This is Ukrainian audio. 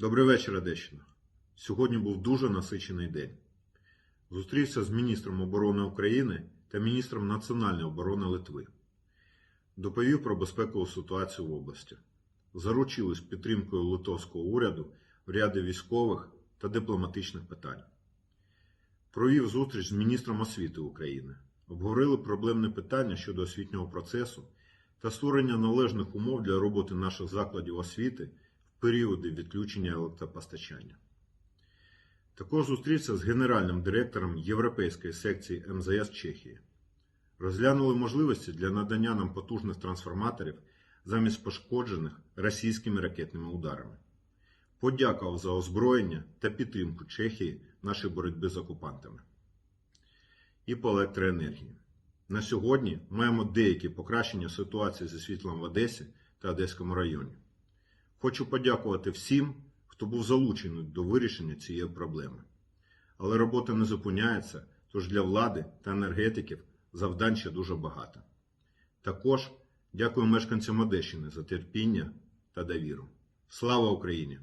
Добрий вечір, Одещина. Сьогодні був дуже насичений день. Зустрівся з міністром оборони України та міністром національної оборони Литви. Доповів про безпекову ситуацію в області. Заручились підтримкою литовського уряду в ряді військових та дипломатичних питань. Провів зустріч з міністром освіти України. Обговорили проблемне питання щодо освітнього процесу та створення належних умов для роботи наших закладів освіти періоди відключення електропостачання. Також зустрівся з генеральним директором Європейської секції МЗС Чехії. Розглянули можливості для надання нам потужних трансформаторів замість пошкоджених російськими ракетними ударами. Подякував за озброєння та підтримку Чехії в нашій боротьбі з окупантами. І по електроенергії. На сьогодні маємо деякі покращення ситуації зі світлом в Одесі та Одеському районі. Хочу подякувати всім, хто був залучений до вирішення цієї проблеми. Але робота не зупиняється, тож для влади та енергетиків завдань ще дуже багато. Також дякую мешканцям Одещини за терпіння та довіру. Слава Україні!